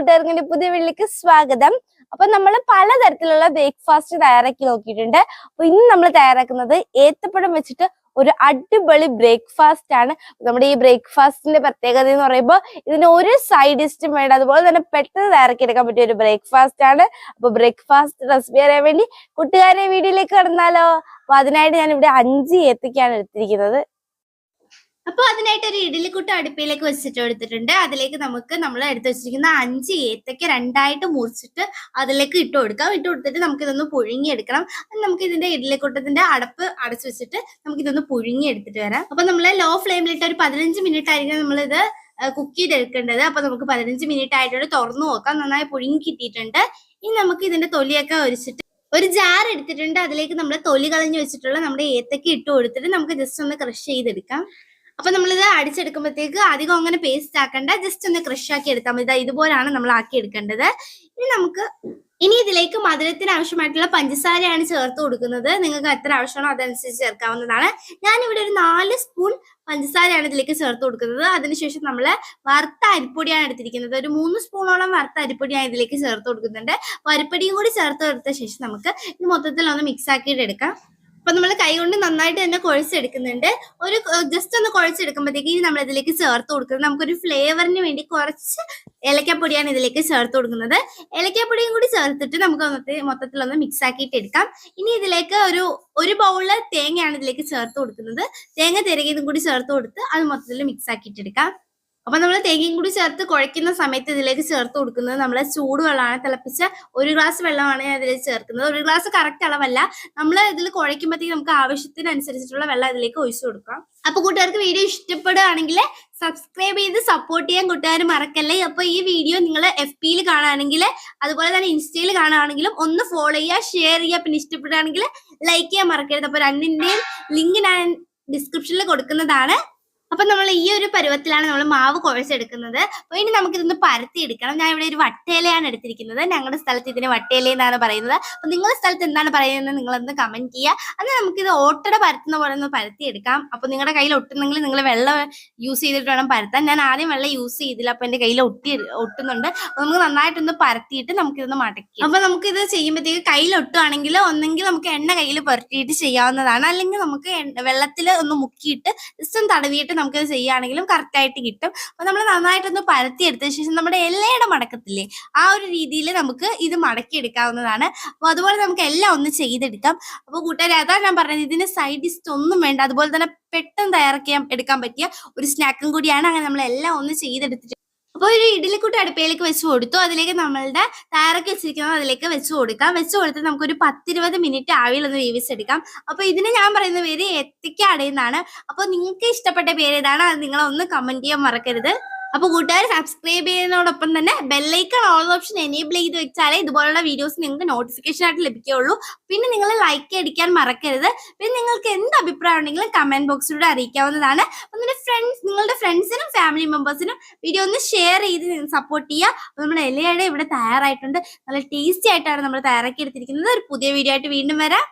കൂട്ടുകാർക്ക് പുതിയ വീട്ടിലേക്ക് സ്വാഗതം. അപ്പൊ നമ്മൾ പലതരത്തിലുള്ള ബ്രേക്ക്ഫാസ്റ്റ് തയ്യാറാക്കി നോക്കിയിട്ടുണ്ട്. അപ്പൊ ഇന്ന് നമ്മൾ തയ്യാറാക്കുന്നത് ഏത്തപ്പഴം വെച്ചിട്ട് ഒരു അടിപൊളി ബ്രേക്ക്ഫാസ്റ്റ് ആണ്. നമ്മുടെ ഈ ബ്രേക്ക്ഫാസ്റ്റിന്റെ പ്രത്യേകത എന്ന് പറയുമ്പോൾ ഇതിന് ഒരു സൈഡ് ഡിസ്റ്റും വേണ്ട. അതുപോലെ തന്നെ പെട്ടെന്ന് തയ്യാറാക്കി എടുക്കാൻ പറ്റിയ ഒരു ബ്രേക്ക്ഫാസ്റ്റ് ആണ്. അപ്പൊ ബ്രേക്ക്ഫാസ്റ്റ് റെസിപ്പി അറിയാൻ വേണ്ടി കൂട്ടുകാരെ വീഡിയോയിലേക്ക് കടന്നാലോ. അപ്പൊ അതിനായിട്ട് ഞാൻ ഇവിടെ അഞ്ച് ഏത്തക്കാണ് എടുത്തിരിക്കുന്നത്. അപ്പൊ അതിനായിട്ട് ഒരു ഇഡലിക്കുട്ട അടുപ്പിലേക്ക് വെച്ചിട്ട് എടുത്തിട്ടുണ്ട്. അതിലേക്ക് നമുക്ക് നമ്മൾ എടുത്ത് വെച്ചിരിക്കുന്ന അഞ്ച് ഏത്തക്ക രണ്ടായിട്ട് മുറിച്ചിട്ട് അതിലേക്ക് ഇട്ട് കൊടുക്കാം. ഇട്ട് കൊടുത്തിട്ട് നമുക്ക് ഇതൊന്ന് പുഴുങ്ങിയെടുക്കണം. നമുക്ക് ഇതിന്റെ ഇഡലിക്കുട്ടത്തിന്റെ അടപ്പ് അടച്ചു വെച്ചിട്ട് നമുക്ക് ഇതൊന്ന് പുഴുങ്ങി എടുത്തിട്ട് വരാം. അപ്പൊ നമ്മൾ ലോ ഫ്ലെയിമിലിട്ട് ഒരു പതിനഞ്ച് മിനിറ്റ് ആയിരിക്കും നമ്മളിത് കുക്ക് ചെയ്തെടുക്കേണ്ടത്. അപ്പൊ നമുക്ക് പതിനഞ്ച് മിനിറ്റ് ആയിട്ടുണ്ട് തുറന്നു നോക്കാം. നന്നായി പുഴുങ്ങി കിട്ടിയിട്ടുണ്ട്. ഇനി നമുക്ക് ഇതിന്റെ തൊലിയൊക്കെ ഒരിച്ചിട്ട് ഒരു ജാർ എടുത്തിട്ടുണ്ട്. അതിലേക്ക് നമ്മൾ തൊലി കളഞ്ഞു വെച്ചിട്ടുള്ള നമ്മുടെ ഏത്തക്ക ഇട്ട് കൊടുത്തിട്ട് നമുക്ക് ജസ്റ്റ് ഒന്ന് ക്രഷ് ചെയ്തെടുക്കാം. അപ്പൊ നമ്മളിത് അടിച്ചെടുക്കുമ്പോഴത്തേക്ക് അധികം അങ്ങനെ പേസ്റ്റ് ആക്കണ്ട. ജസ്റ്റ് ഒന്ന് ക്രഷ് ആക്കി എടുത്താൽ മതി. ഇതുപോലാണ് നമ്മൾ ആക്കി എടുക്കേണ്ടത്. ഇനി നമുക്ക് ഇനി ഇതിലേക്ക് മധുരത്തിന് ആവശ്യമായിട്ടുള്ള പഞ്ചസാരയാണ് ചേർത്ത് കൊടുക്കുന്നത്. നിങ്ങൾക്ക് എത്ര ആവശ്യമാണോ അതനുസരിച്ച് ചേർക്കാവുന്നതാണ്. ഞാൻ ഇവിടെ ഒരു നാല് സ്പൂൺ പഞ്ചസാരയാണ് ഇതിലേക്ക് ചേർത്ത് കൊടുക്കുന്നത്. അതിനുശേഷം നമ്മൾ വറുത്ത അരിപ്പൊടിയാണ് എടുത്തിരിക്കുന്നത്. ഒരു മൂന്ന് സ്പൂണോളം വറുത്ത അരിപ്പൊടി ഞാൻ ഇതിലേക്ക് ചേർത്ത് കൊടുക്കുന്നുണ്ട്. അപ്പൊ അരിപ്പൊടിയും കൂടി ചേർത്ത് കൊടുത്ത ശേഷം നമുക്ക് ഇത് മൊത്തത്തിൽ ഒന്ന് മിക്സ് ആക്കിയിട്ട് എടുക്കാം. അപ്പൊ നമ്മൾ കൈകൊണ്ട് നന്നായിട്ട് തന്നെ കുഴച്ചെടുക്കുന്നുണ്ട്. ഒരു ജസ്റ്റ് ഒന്ന് കുഴച്ചെടുക്കുമ്പോഴത്തേക്ക് ഇനി നമ്മൾ ഇതിലേക്ക് ചേർത്ത് കൊടുക്കുന്നത്. നമുക്കൊരു ഫ്ലേവറിന് വേണ്ടി കുറച്ച് ഏലക്കാപ്പൊടിയാണ് ഇതിലേക്ക് ചേർത്ത് കൊടുക്കുന്നത്. ഏലക്കാപ്പൊടിയും കൂടി ചേർത്തിട്ട് നമുക്ക് മൊത്തത്തിൽ ഒന്ന് മിക്സ് ആക്കിയിട്ട് എടുക്കാം. ഇനി ഇതിലേക്ക് ഒരു ഒരു ബൗളിൽ തേങ്ങയാണ് ഇതിലേക്ക് ചേർത്ത് കൊടുക്കുന്നത്. തേങ്ങ തിരകിയതും കൂടി ചേർത്ത് കൊടുത്ത് അത് മൊത്തത്തിൽ മിക്സ് ആക്കിയിട്ട് എടുക്കാം. അപ്പൊ നമ്മൾ തേങ്ങയും കൂടി ചേർത്ത് കുഴയ്ക്കുന്ന സമയത്ത് ഇതിലേക്ക് ചേർത്ത് കൊടുക്കുന്നത് നമ്മൾ ചൂടുവെള്ളമാണ്. തിളപ്പിച്ച ഒരു ഗ്ലാസ് വെള്ളമാണ് ഞാൻ ഇതിലേക്ക് ചേർക്കുന്നത്. ഒരു ഗ്ലാസ് കറക്റ്റ് അളവല്ല. നമ്മൾ ഇതിൽ കുഴയ്ക്കുമ്പോഴത്തേക്ക് നമുക്ക് ആവശ്യത്തിനനുസരിച്ചിട്ടുള്ള വെള്ളം ഇതിലേക്ക് ഒഴിച്ചു കൊടുക്കാം. അപ്പൊ കൂട്ടുകാർക്ക് വീഡിയോ ഇഷ്ടപ്പെടുകയാണെങ്കിൽ സബ്സ്ക്രൈബ് ചെയ്ത് സപ്പോർട്ട് ചെയ്യാൻ കൂട്ടുകാർ മറക്കല്ലേ? അപ്പൊ ഈ വീഡിയോ നിങ്ങൾ എഫ് പിയിൽ കാണുകയാണെങ്കിൽ അതുപോലെ തന്നെ ഇൻസ്റ്റയിൽ കാണുകയാണെങ്കിലും ഒന്ന് ഫോളോ ചെയ്യുക ഷെയർ ചെയ്യുക. പിന്നെ ഇഷ്ടപ്പെടുകയാണെങ്കിൽ ലൈക്ക് ചെയ്യാൻ മറക്കരുത്. അപ്പൊ രണ്ടിന്റെയും ലിങ്ക് ഞാൻ ഡിസ്ക്രിപ്ഷനിൽ കൊടുക്കുന്നതാണ്. അപ്പൊ നമ്മൾ ഈ ഒരു പരുവത്തിലാണ് നമ്മൾ മാവ് കുഴച്ചെടുക്കുന്നത് അപ്പൊ ഇനി നമുക്ക് ഇതൊന്ന് പരത്തി എടുക്കണം ഞാൻ ഇവിടെ ഒരു വട്ടയിലയാണ് എടുത്തിരിക്കുന്നത്. ഞങ്ങളുടെ സ്ഥലത്ത് ഇതിന് വട്ടയില എന്നാണ് പറയുന്നത്. അപ്പൊ നിങ്ങളുടെ സ്ഥലത്ത് എന്താണ് പറയുന്നത് നിങ്ങളൊന്ന് കമന്റ് ചെയ്യുക. അത് നമുക്കിത് ഓട്ടട പരത്തുന്ന പോലെ ഒന്ന് പരത്തി എടുക്കാം അപ്പൊ നിങ്ങളുടെ കയ്യിൽ ഒട്ടുന്നെങ്കിൽ നിങ്ങൾ വെള്ളം യൂസ് ചെയ്തിട്ട് വേണം പരത്താൻ. ഞാൻ ആദ്യം വെള്ളം യൂസ് ചെയ്തില്ല. അപ്പൊ എന്റെ കയ്യിൽ ഒട്ടി ഒട്ടുന്നുണ്ട്. അപ്പൊ നമുക്ക് നന്നായിട്ടൊന്ന് പരത്തിയിട്ട് നമുക്കിതൊന്ന് മടക്കി അപ്പൊ നമുക്കിത് ചെയ്യുമ്പോഴത്തേക്ക് കയ്യിൽ ഒട്ടുവാണെങ്കിൽ ഒന്നെങ്കിൽ നമുക്ക് എണ്ണ കയ്യിൽ പുരട്ടിയിട്ട് ചെയ്യാവുന്നതാണ്. അല്ലെങ്കിൽ നമുക്ക് വെള്ളത്തിൽ ഒന്ന് മുക്കിയിട്ട് ജസ്റ്റ് ഒന്ന് തടവിയിട്ട് നമുക്ക് ചെയ്യുകയാണെങ്കിലും കറക്റ്റ് ആയിട്ട് കിട്ടും. അപ്പൊ നമ്മൾ നന്നായിട്ടൊന്ന് പരത്തി എടുത്ത ശേഷം നമ്മുടെ എല്ലയുടെ മടക്കത്തില്ലേ ആ ഒരു രീതിയിൽ നമുക്ക് ഇത് മടക്കി എടുക്കാവുന്നതാണ് അപ്പൊ അതുപോലെ നമുക്ക് എല്ലാം ഒന്ന് ചെയ്തെടുക്കാം. അപ്പോൾ കൂട്ടുകാരെ അതാണ് ഞാൻ പറഞ്ഞത്. ഇതിന് സൈഡ് ഡിസ്റ്റ് ഒന്നും വേണ്ട. അതുപോലെ തന്നെ പെട്ടെന്ന് തയ്യാറാക്കിയാൽ എടുക്കാൻ പറ്റിയ ഒരു സ്നാക്കും കൂടിയാണ്. അങ്ങനെ നമ്മൾ എല്ലാം ഒന്ന് ചെയ്തെടുത്തിട്ട് അപ്പൊ ഒരു ഇഡലിക്കുട്ടി അടുപ്പയിലേക്ക് വെച്ച് കൊടുത്തു. അതിലേക്ക് നമ്മളുടെ തയ്യാറാക്കി വെച്ചിരിക്കുന്നത് അതിലേക്ക് വെച്ച് കൊടുക്കാം. വെച്ച് കൊടുത്ത് നമുക്ക് ഒരു പത്തിരുപത് മിനിറ്റ് ആവിയിൽ ഒന്ന് വേവിച്ചെടുക്കാം. അപ്പൊ ഇതിന് ഞാൻ പറയുന്ന പേര് എത്തിക്ക അടയുന്നതാണ് അപ്പൊ നിങ്ങൾക്ക് ഇഷ്ടപ്പെട്ട പേര് ഏതാണ്? അത് നിങ്ങളൊന്ന് കമന്റ് ചെയ്യാൻ മറക്കരുത്. അപ്പൊ കൂട്ടുകാർ സബ്സ്ക്രൈബ് ചെയ്യുന്നതോടൊപ്പം തന്നെ ബെല്ലൈക്കൺ ഓൾ ഓപ്ഷൻ എനേബിൾ ചെയ്ത് വെച്ചാലേ ഇതുപോലുള്ള വീഡിയോസ് നിങ്ങൾക്ക് നോട്ടിഫിക്കേഷൻ ആയിട്ട് ലഭിക്കുകയുള്ളൂ. പിന്നെ നിങ്ങൾ ലൈക്ക് അടിക്കാൻ മറക്കരുത്. പിന്നെ നിങ്ങൾക്ക് എന്ത് അഭിപ്രായം ഉണ്ടെങ്കിലും കമന്റ് ബോക്സിലൂടെ അറിയിക്കാവുന്നതാണ്. നിങ്ങളുടെ ഫ്രണ്ട്സ് നിങ്ങളുടെ ഫ്രണ്ട്സിനും ഫാമിലി മെമ്പേഴ്സിനും വീഡിയോ ഒന്ന് ഷെയർ ചെയ്ത് സപ്പോർട്ട് ചെയ്യുക. നമ്മുടെ ഇലയുടെ ഇവിടെ തയ്യാറായിട്ടുണ്ട്. നല്ല ടേസ്റ്റി ആയിട്ടാണ് നമ്മൾ തയ്യാറാക്കി എടുത്തിരിക്കുന്നത്. ഒരു പുതിയ വീഡിയോ ആയിട്ട് വീണ്ടും വരാം.